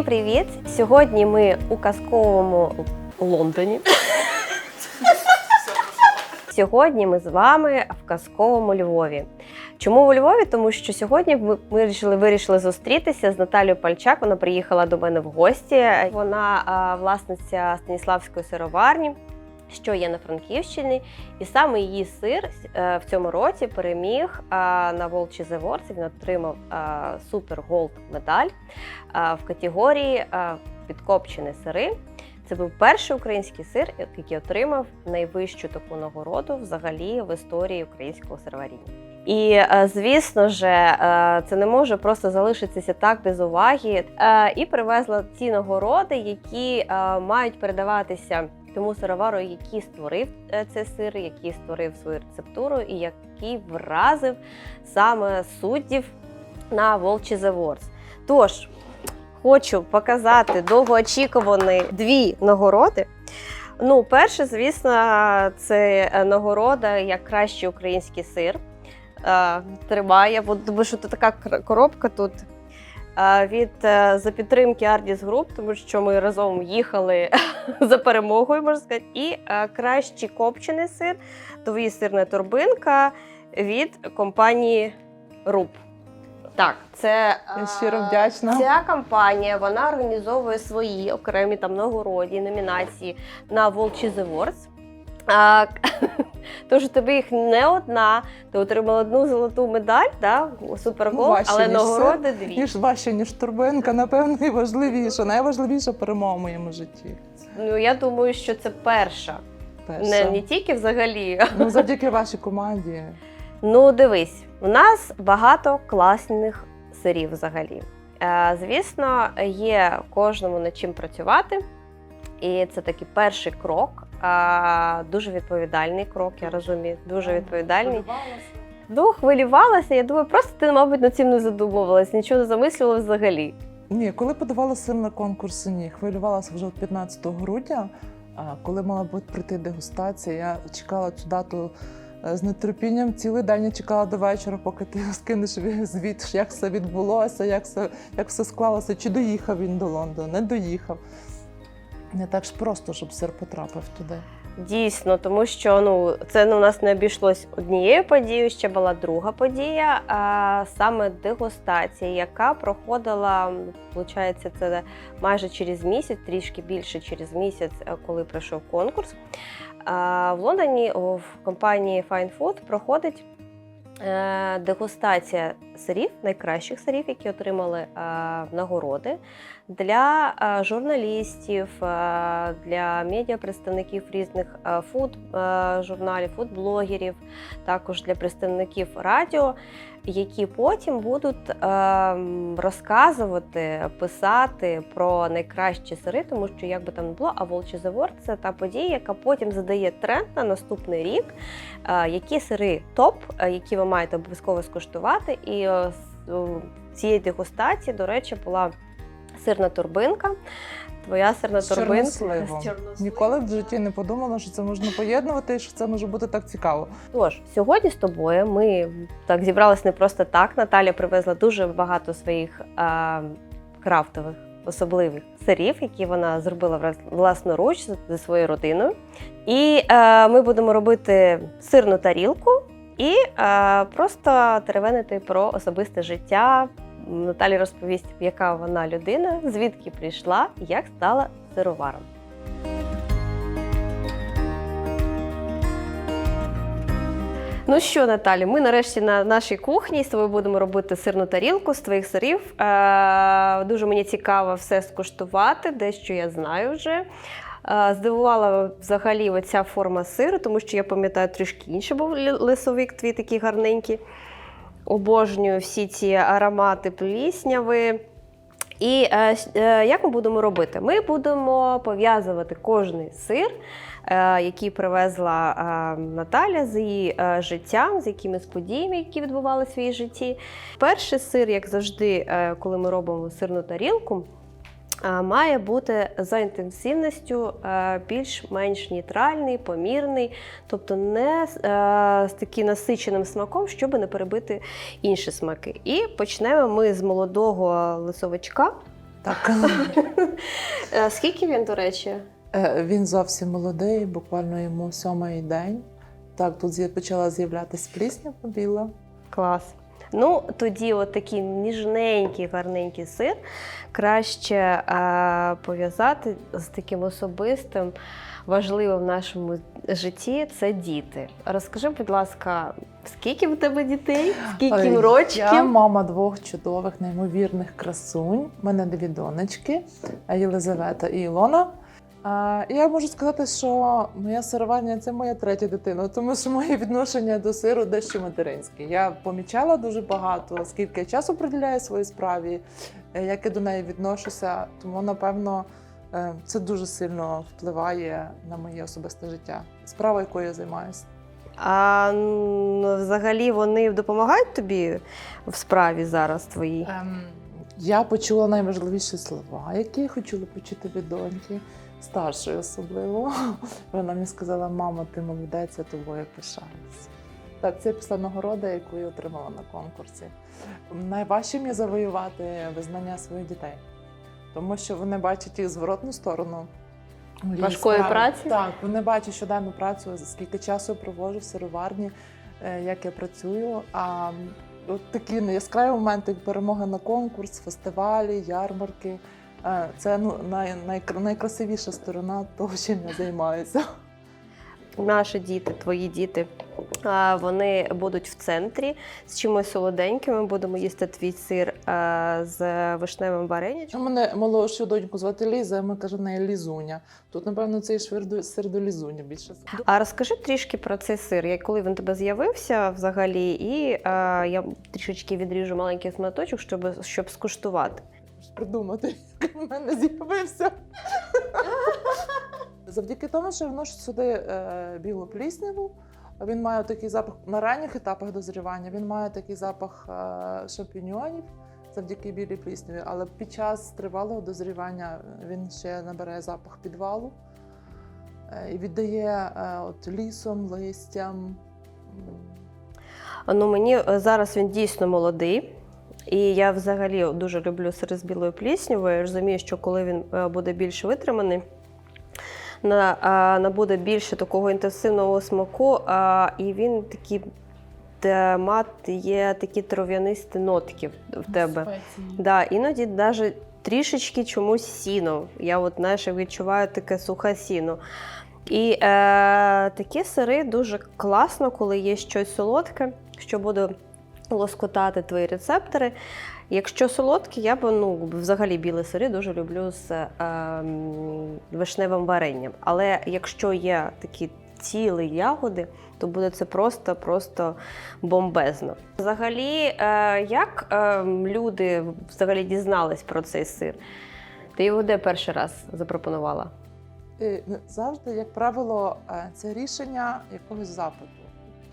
Всім привіт! Сьогодні ми у казковому Лондоні. Сьогодні ми з вами в казковому Львові. Чому у Львові? Тому що сьогодні ми вирішили, вирішили зустрітися з Наталією Пальчак. Вона приїхала до мене в гості. Вона власниця Станіславської сироварні, що є на Франківщині. І саме її сир е, в цьому році переміг на Волчі Awards. Він отримав Супер Голд медаль в категорії підкопчені сири. Це був перший український сир, який отримав найвищу таку нагороду взагалі в історії українського сироваріння. І е, звісно ж, е, це не може просто залишитися так без уваги. Е, І привезла ці нагороди, які е, мають передаватися тому сировару, який створив е, цей сир, який створив свою рецептуру, і який вразив саме суддів на Волчі Awards. Тож хочу показати довгоочікувані дві нагороди. Ну, перше, звісно, це е, нагорода як кращий український сир. Е, Тримає, бо що тут така коробка тут від е, за підтримки Ardis Group, тому що ми разом їхали за перемогою, можна сказати. І е, кращий копчений сир, твої сирна торбинка від компанії Руб. Так, це Я щиро е, вдячна. Ця компанія вона організовує свої окремі там нагороді, номінації на Волчі Awards. А, Тож тобі їх не одна, ти отримала одну золоту медаль, да, Супергол, Ну, але ніж нагороди дві. Ніж важче, ніж турбинка, напевно, і важливіше. Найважливіша перемога в моєму житті. Ну я думаю, що це перша. Перша. Не, не тільки взагалі. Ну, завдяки вашій команді. Ну, дивись, у нас багато класних сирів взагалі. Е, звісно, є кожному над чим працювати. І це такий перший крок, е, дуже відповідальний крок, я розумію, дуже відповідальний. Ну, хвилювалася, я думаю, просто ти, мабуть, над цим не задумувалась, нічого не замислювала взагалі. Ні, коли подавала сир на конкурс, ні, хвилювалася вже от 15 грудня. А коли мала бути прийти дегустація, я чекала цю дату е, з нетерпінням. Цілий день я чекала до вечора, поки ти скинеш звіт, як все відбулося, як все, як все склалося, чи доїхав він до Лондона, не доїхав. Не так ж просто, щоб сир потрапив туди. Дійсно, тому що ну це ну, у нас не обійшлось однією подією, ще була друга подія, а саме дегустація, яка проходила, виходить, це майже через місяць, трішки більше через місяць, е, коли пройшов конкурс. В Лондоні в компанії Fine Food проходить е, дегустація сирів, найкращих сирів, які отримали е, нагороди для е, журналістів, е, для медіапредставників різних фуд журналів, фуд-блогерів, також для представників радіо, які потім будуть розказувати, писати про найкращі сири, тому що як би там не було, а Волчі Завор це та подія, яка потім задає тренд на наступний рік, які сири топ, які ви маєте обов'язково скуштувати. І цієї дегустації, до речі, була сирна турбинка. Твоя сирна турбинка з чорносливом. Ніколи в житті не подумала, що це можна поєднувати і що це може бути так цікаво. Тож сьогодні з тобою ми так зібралися не просто так. Наталя привезла дуже багато своїх а, крафтових особливих сирів, які вона зробила враз- власноруч зі своєю родиною. І е, ми будемо робити сирну тарілку і е, просто теревенити про особисте життя. Наталі розповість, яка вона людина, звідки прийшла як стала сироваром. Ну що, Наталі, ми нарешті на нашій кухні з тобою будемо робити сирну тарілку з твоїх сирів. Е, дуже мені цікаво все скуштувати, дещо я знаю вже. Здивувала взагалі оця форма сиру, тому що я пам'ятаю трішки інший був лисовик твій такий гарненький. Обожнюю всі ці аромати плісняви. І е, е, як ми будемо робити? Ми будемо пов'язувати кожний сир, е, який привезла е, Наталя з її е, життям, з якимись подіями, які відбувалися в її житті. Перший сир, як завжди, е, коли ми робимо сирну тарілку, має бути за інтенсивністю е, більш-менш нейтральний, помірний, тобто не з- е, таким насиченим смаком, щоб не перебити інші смаки. І почнемо ми з молодого лисовичка. Так. Е, Скільки він, до речі? Він зовсім молодий, буквально йому сьомий день. Так, тут почала з'являтися плісня побіла. Клас. Ну, тоді от такий ніжненький, гарненький сир краще е, пов'язати з таким особистим, важливим в нашому житті це діти. Розкажи, будь ласка, скільки в тебе дітей? Скільки їм Ой, рочків? Я мама двох чудових, неймовірних красунь. У мене дві донечки Єлизавета і Ілона. Я можу сказати, що моя сироварня це моя третя дитина, тому що моє відношення до сиру дещо материнське. Я помічала дуже багато, скільки я часу приділяю своїй справі, е, як я до неї відношуся. Тому, напевно, е, це дуже сильно впливає на моє особисте життя. Справа, якою я займаюся. А взагалі вони допомагають тобі в справі зараз твоїй? Ем, я почула найважливіші слова, які я хотіла почути від доньки, старшої особливо. Вона мені сказала: мамо, ти молодець, я тобою пишаюся. Так, це після нагороди, яку я отримала на конкурсі. Найважче мені завоювати визнання своїх дітей, тому що вони бачать їх зворотну сторону. Важкої справи. праці? Так, вони бачать щоденну працю, скільки часу я проводжу в сироварні, е, як я працюю. А от такі яскраві моменти, як перемога на конкурс, фестивалі, ярмарки. Це ну, най, най, найкрасивіша сторона того, чим я займаюся. Наші діти, твої діти, вони будуть в центрі з чимось солоденьким. Ми будемо їсти твій сир з вишневим У мене молодшу доньку звати Ліза, ми кажемо в неї Лізуня. Тут, напевно, цей сир до Лізуні більше. А розкажи трішки про цей сир, як коли він тебе з'явився взагалі, і а, я трішечки відріжу маленький сматочок, щоб, щоб скуштувати. Придумати, як в мене з'явився. Завдяки тому, що я вношу сюди е, білу плісняву, він має такий запах на ранніх етапах дозрівання, він має такий запах е, шампіньйонів завдяки білій плісняві, але під час тривалого дозрівання він ще набирає запах підвалу е, і віддає е, от лісом, листям. Ну мені е, зараз він дійсно молодий. І я взагалі дуже люблю сири з білою пліснявою. Я розумію, що коли він е, буде більш витриманий, набуде більше такого інтенсивного смаку, і він такий де мати є такі трав'янисті нотки в тебе. Да, іноді навіть трішечки чомусь сіно. Я от знаєш, відчуваю таке сухе сіно. І е, такі сири дуже класно, коли є щось солодке, що буде лоскотати твої рецептори. Якщо солодкі, я б ну, взагалі білі сири дуже люблю з е, вишневим варенням. Але якщо є такі цілі ягоди, то буде це просто просто бомбезно. Взагалі, е, як е, люди взагалі дізнались про цей сир? Ти його де перший раз запропонувала? Е, Завжди, як правило, е, це рішення якогось запиту.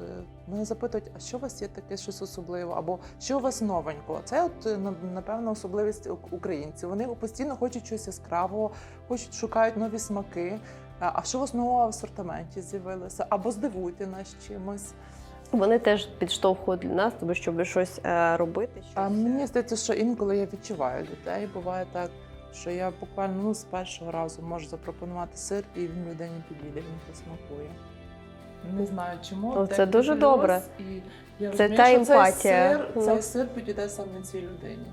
Е, Мене запитують, а що у вас є таке щось особливе, або що у вас новенького? Це от е, напевно особливість українців. Вони постійно хочуть щось яскравого, хочуть шукають нові смаки. А що у вас нового в асортименті з'явилося? Або здивуйте нас чимось. Вони теж підштовхують для нас, тому щоб щось е, робити. Щось. А мені здається, що інколи я відчуваю людей. Буває так, що я буквально ну, з першого разу можу запропонувати сир, і він людині підійде, він посмакує. Не знаю чому. Ну, це дуже плюс, добре. І я Це розумію, та що емпатія. Цей сир, цей сир підійде саме цій людині.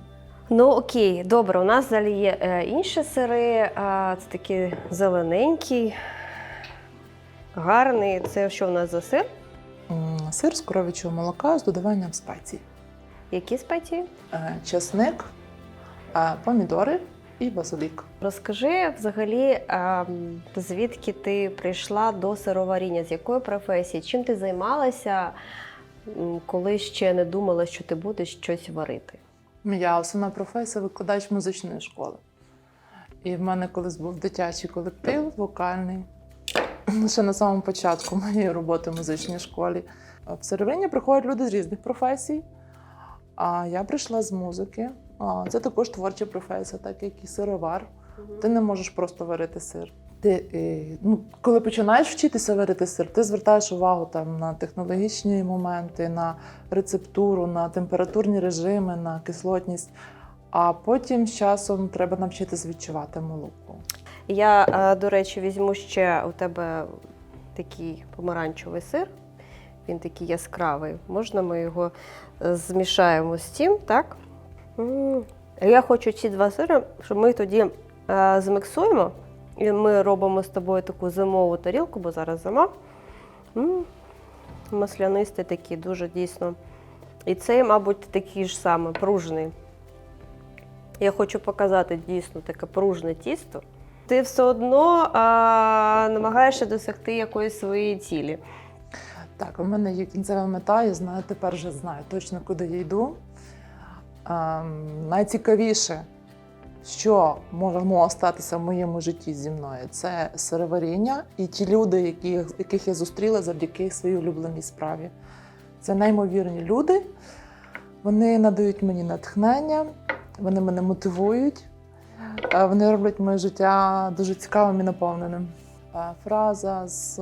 Ну окей, добре. У нас взагалі є е, інші сири. А, це такий зелененький, гарний. Це що в нас за сир? М, Сир з коров'ячого молока з додаванням спецій. Які спеції? Е, Чесник, е, помідори і базилік. Розкажи взагалі, ем, звідки ти прийшла до сироваріння, з якої професії? Чим ти займалася, коли ще не думала, що ти будеш щось варити? Я основна професія викладач музичної школи. І в мене колись був дитячий колектив вокальний. Ще на самому початку моєї роботи в музичній школі. В сировині приходять люди з різних професій. А я прийшла з музики. Це також творча професія, так як і сировар. Ти не можеш просто варити сир. Ти, е, ну, коли починаєш вчитися варити сир, ти звертаєш увагу там, на технологічні моменти, на рецептуру, на температурні режими, на кислотність. А потім з часом треба навчитись відчувати молоко. Я, е, до речі, візьму ще у тебе такий помаранчевий сир. Він такий яскравий. Можна ми його е, змішаємо з тим, так? Я хочу ці два сири, щоб ми тоді е, змиксуємо. І ми робимо з тобою таку зимову тарілку, бо зараз зима. М. Маслянистий такий, дуже дійсно. І цей, мабуть, такий ж самий, пружний. Я хочу показати дійсно таке пружне тісто. Ти все одно а, намагаєшся досягти якоїсь своєї цілі. Так, у мене є кінцева мета, я знаю, тепер вже знаю точно, куди я йду. Ем, найцікавіше, що може могло статися в моєму житті зі мною, це сироваріння і ті люди, які, яких я зустріла завдяки своїй улюбленій справі. Це неймовірні люди. Вони надають мені натхнення, вони мене мотивують, е, вони роблять моє життя дуже цікавим і наповненим. Е, Фраза, з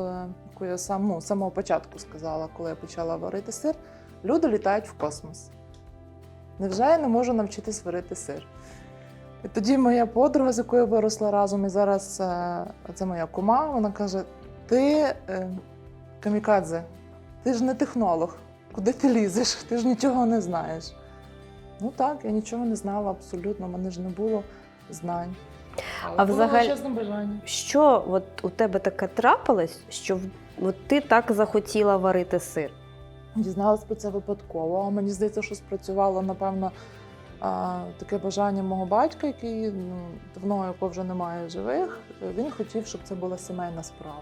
яку я сам, ну, самого початку сказала, коли я почала варити сир: люди літають в космос. Невже я не можу навчитись варити сир? І тоді моя подруга, з якою виросла разом, і зараз е, це моя кума, вона каже: Ти е, камікадзе, ти ж не технолог, куди ти лізеш? Ти ж нічого не знаєш. Ну так, я нічого не знала абсолютно, в мене ж не було знань. А було взагалі- Що от у тебе таке трапилось, що от ти так захотіла варити сир? Дізналась про це випадково. Мені здається, що спрацювало, напевно, таке бажання мого батька, який ну, давно якого вже немає живих. Він хотів, щоб це була сімейна справа.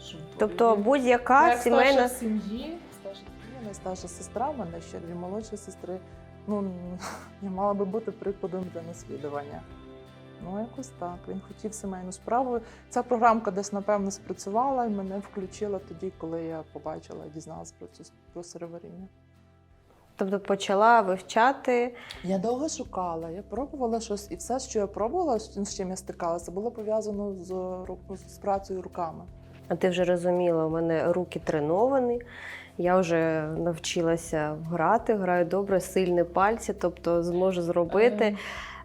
Щоб Тобто будь-яка Як сімейна. сім'ї, старша сім'я, найстарша сестра, в мене ще дві молодші сестри. Ну, я мала би бути прикладом для наслідування. Ну, якось так. Він хотів сімейну справу. Ця програмка десь, напевно, спрацювала і мене включила тоді, коли я побачила і дізналась про цю про сироваріння. Тобто почала вивчати. Я довго шукала, я пробувала щось, і все, що я пробувала, з чим я стикалася, було пов'язано з, з працею руками. А ти вже розуміла, у мене руки треновані. Я вже навчилася грати, граю добре, сильні пальці, тобто зможу зробити.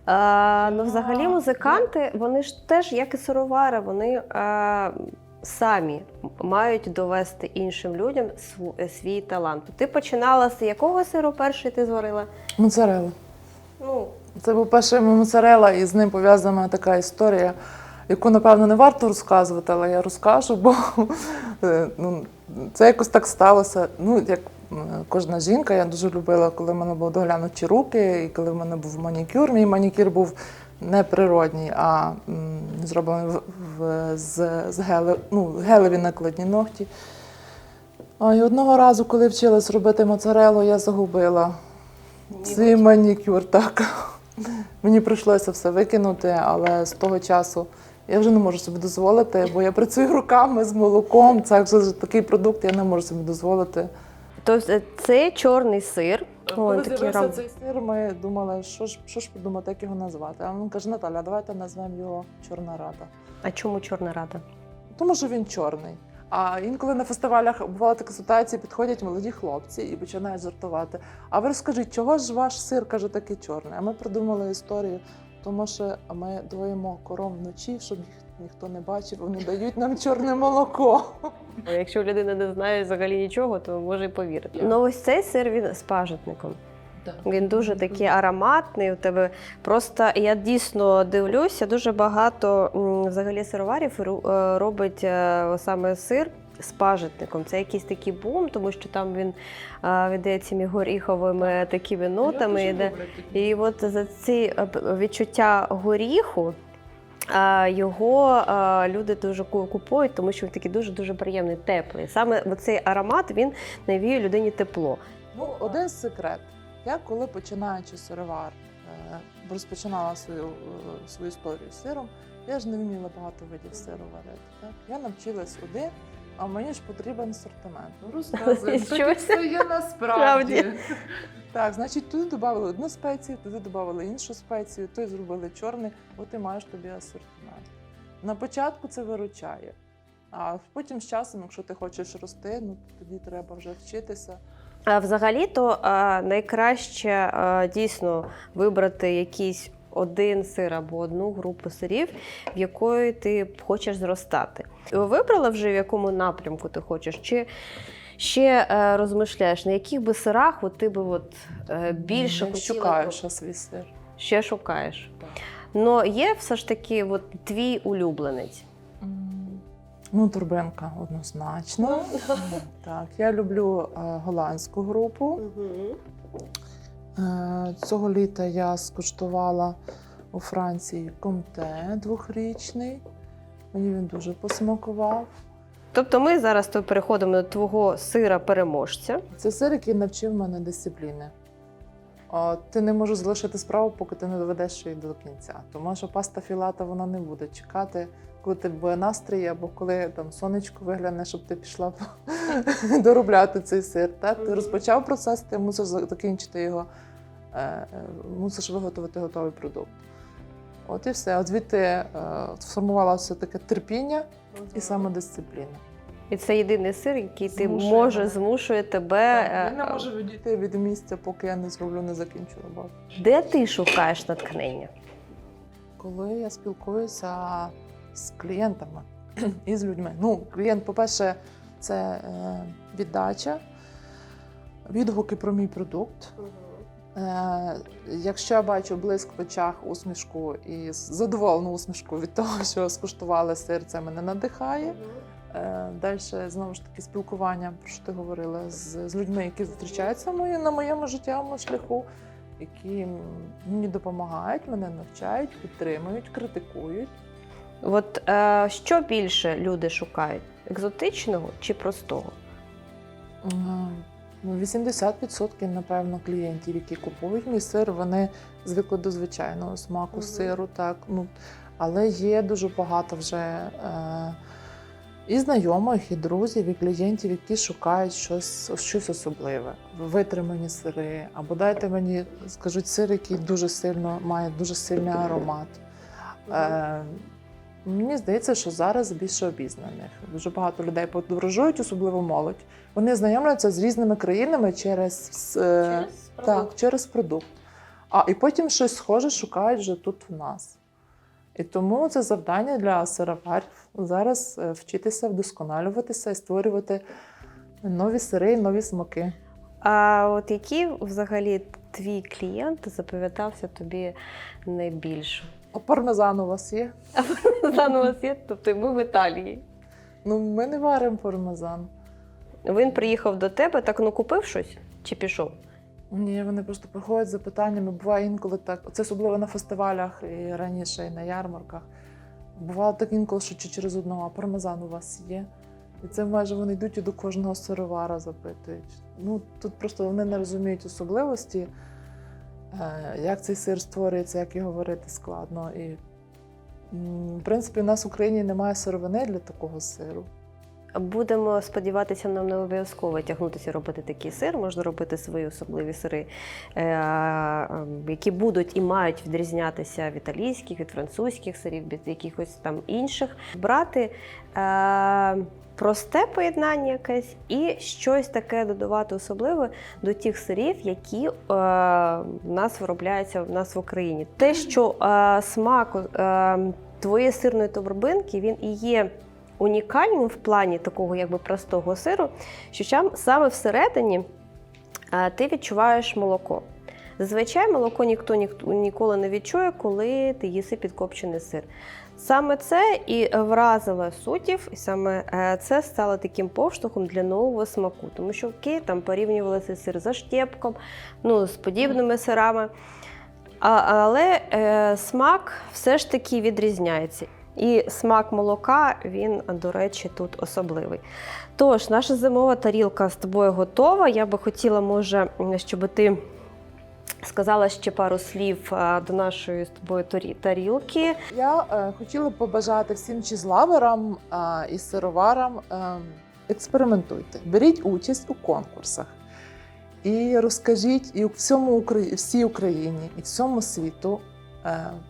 А, ну, взагалі, музиканти, вони ж теж, як і сировари, вони а, самі мають довести іншим людям св- свій талант. Ти починала з якого сиру перший ти зварила? Моцарелла. Ну, Це був перший моцарелла, і з ним пов'язана така історія, яку, напевно, не варто розказувати, але я розкажу, бо е, ну, це якось так сталося. Ну, як кожна жінка, я дуже любила, коли в мене були доглянуті руки, і коли в мене був манікюр. Мій манікюр був не природній, а м, зроблений в, в, з, з геле, ну, гелеві накладні ногті. А, і одного разу, коли вчилась робити моцарелу, я загубила цей манікюр, так. Мені прийшлося все викинути, але з того часу я вже не можу собі дозволити, бо я працюю руками з молоком. Це вже такий продукт, я не можу собі дозволити. Тобто це чорний сир. Коли О, такий з'явився рам... цей сир, ми думали, що ж, що ж придумати, як його назвати. А він каже, Наталя, давайте назвемо його Чорна Рада. А чому чорна рада? Тому що він чорний. А інколи на фестивалях бувала така ситуація, підходять молоді хлопці і починають жартувати. А ви розкажіть, чого ж ваш сир каже такий чорний? А ми придумали історію, тому що ми доїмо коров вночі, щоб їх ніхто не бачив, вони дають нам чорне молоко. Якщо людина не знає взагалі нічого, то може й повірити. Ну ось цей сир він з пажитником. Він дуже такий ароматний. У тебе просто я дійсно дивлюся, дуже багато взагалі сироварів ру- е, робить е, саме сир. З пажитником. Це якийсь такий бум, тому що там він е, віддає цими горіховими такими нотами. Йде. І от за ці е, відчуття горіху його люди дуже ку- купують, тому що він такий дуже дуже приємний, теплий. Саме цей аромат він навіює людині тепло. Ну, один секрет. Я коли починаючи сировар, е, розпочинала свою, е, свою історію з сиром, я ж не вміла багато видів сиру варити. Так? Я навчилась один, а мені ж потрібен асортимент. Ну, розказуй, Що це є насправді. Так, значить, туди додали одну спецію, туди додали іншу спецію, той зробили чорний, от і маєш тобі асортимент. На початку це виручає. А потім з часом, якщо ти хочеш рости, ну тоді треба вже вчитися. А взагалі-то е, найкраще е, дійсно вибрати якийсь один сир або одну групу сирів, в якої ти хочеш зростати. Вибрала вже в якому напрямку ти хочеш? Чи ще е, розмишляєш, на яких би сирах от ти би от, е, більше Не хотіла ще свій сир. ще шукаєш? Так. Ну є все ж таки от, твій улюбленець. Ну, турбинка однозначно. Так, я люблю е, голландську групу. Е, Цього літа я скуштувала у Франції комте двохрічний. Мені він дуже посмакував. Тобто ми зараз то переходимо до твого сира-переможця. Це сир, який навчив мене дисципліни. О, ти не можеш залишити справу, поки ти не доведеш її до кінця. Тому що паста філата вона не буде чекати, коли ти буде настрій, або коли там сонечко вигляне, щоб ти пішла доробляти цей сир. Та? Ти розпочав процес, ти мусиш закінчити його, е, е, мусиш виготовити готовий продукт. От і все. От звідти е, сформувалося таке терпіння і самодисципліна. І це єдиний сир, який ти Змушує може мене. змушує тебе. Так, Він не е, може відійти від місця, поки я не зроблю, не закінчу роботу. Де ти шукаєш натхнення? Коли я спілкуюся з клієнтами і з людьми. Ну, клієнт, по-перше, це е, віддача, відгуки про мій продукт. Е, якщо я бачу блиск в очах, усмішку і задоволену усмішку від того, що скуштували сир, це мене надихає. Е, Далі знову ж таки спілкування, про що ти говорила, з, з людьми, які зустрічаються мої- на моєму життєвому шляху, які мені допомагають, мене навчають, підтримують, критикують. От е, що більше люди шукають? Екзотичного чи простого? М, ну, 80% напевно клієнтів, які купують мій сир, вони звикли до звичайного смаку Мгм. сиру, так ну але є дуже багато вже. Е, і знайомих, і друзів, і клієнтів, які шукають щось, щось особливе, витримані сири, або дайте мені, скажуть, сир, який дуже сильно має дуже сильний аромат. Е, мені здається, що зараз більше обізнаних. Дуже багато людей подорожують, особливо молодь. Вони знайомляться з різними країнами через, е, так, через продукт. А і потім щось схоже шукають вже тут в нас. І тому це завдання для сироварів зараз е, вчитися вдосконалюватися і створювати нові сири, і нові смаки. А от який взагалі твій клієнт запам'ятався тобі найбільше? А пармезан у вас є? Заново вас є, тобто ми в Італії. Ну, ми не варимо пармезан. Він приїхав до тебе, так ну купив щось чи пішов? Ні, вони просто приходять з запитаннями. Буває інколи так. Це особливо на фестивалях і раніше, і на ярмарках. Бувало так інколи, що чи через одного а пармезан у вас є. І це майже вони йдуть і до кожного сировара запитують. Ну тут просто вони не розуміють особливості, як цей сир створюється, як його варити складно. І, в принципі, у нас в Україні немає сировини для такого сиру. Будемо сподіватися, нам не обов'язково тягнутися робити такий сир. Можна робити свої особливі сири, е, е, які будуть і мають відрізнятися від італійських, від французьких сирів, від якихось там інших. Брати е, просте поєднання якесь і щось таке додавати особливе до тих сирів, які е, в нас виробляються в нас в Україні. Те, що смак твоєї сирної торбинки, він і є унікальним в плані такого якби простого сиру, що саме всередині ти відчуваєш молоко. Зазвичай молоко ніхто, ніколи не відчує, коли ти їси підкопчений сир. Саме це і вразило суддів, і саме е, це стало таким поштовхом для нового смаку. Тому що окей, там порівнювали цей сир за штепком, ну, з подібними сирами. А, але е, смак все ж таки відрізняється. І смак молока, він, до речі, тут особливий. Тож, наша зимова тарілка з тобою готова. Я би хотіла, може, щоб ти сказала ще пару слів до нашої з тобою тарілки. Я е, хотіла побажати всім чизлаверам е, і сироварам е, експериментуйте, беріть участь у конкурсах і розкажіть і всьому всій Україні і всьому світу е,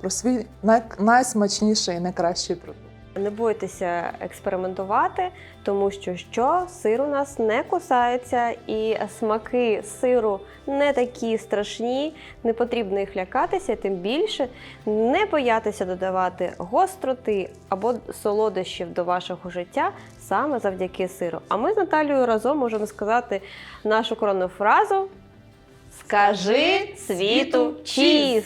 про свій най- найсмачніший і найкращий продукт. Не бойтеся експериментувати, тому що що сир у нас не кусається, і смаки сиру не такі страшні, не потрібно їх лякатися, тим більше не боятися додавати гостроти або солодощів до вашого життя саме завдяки сиру. А ми з Наталією разом можемо сказати нашу коронну фразу: Скажи світу чіз!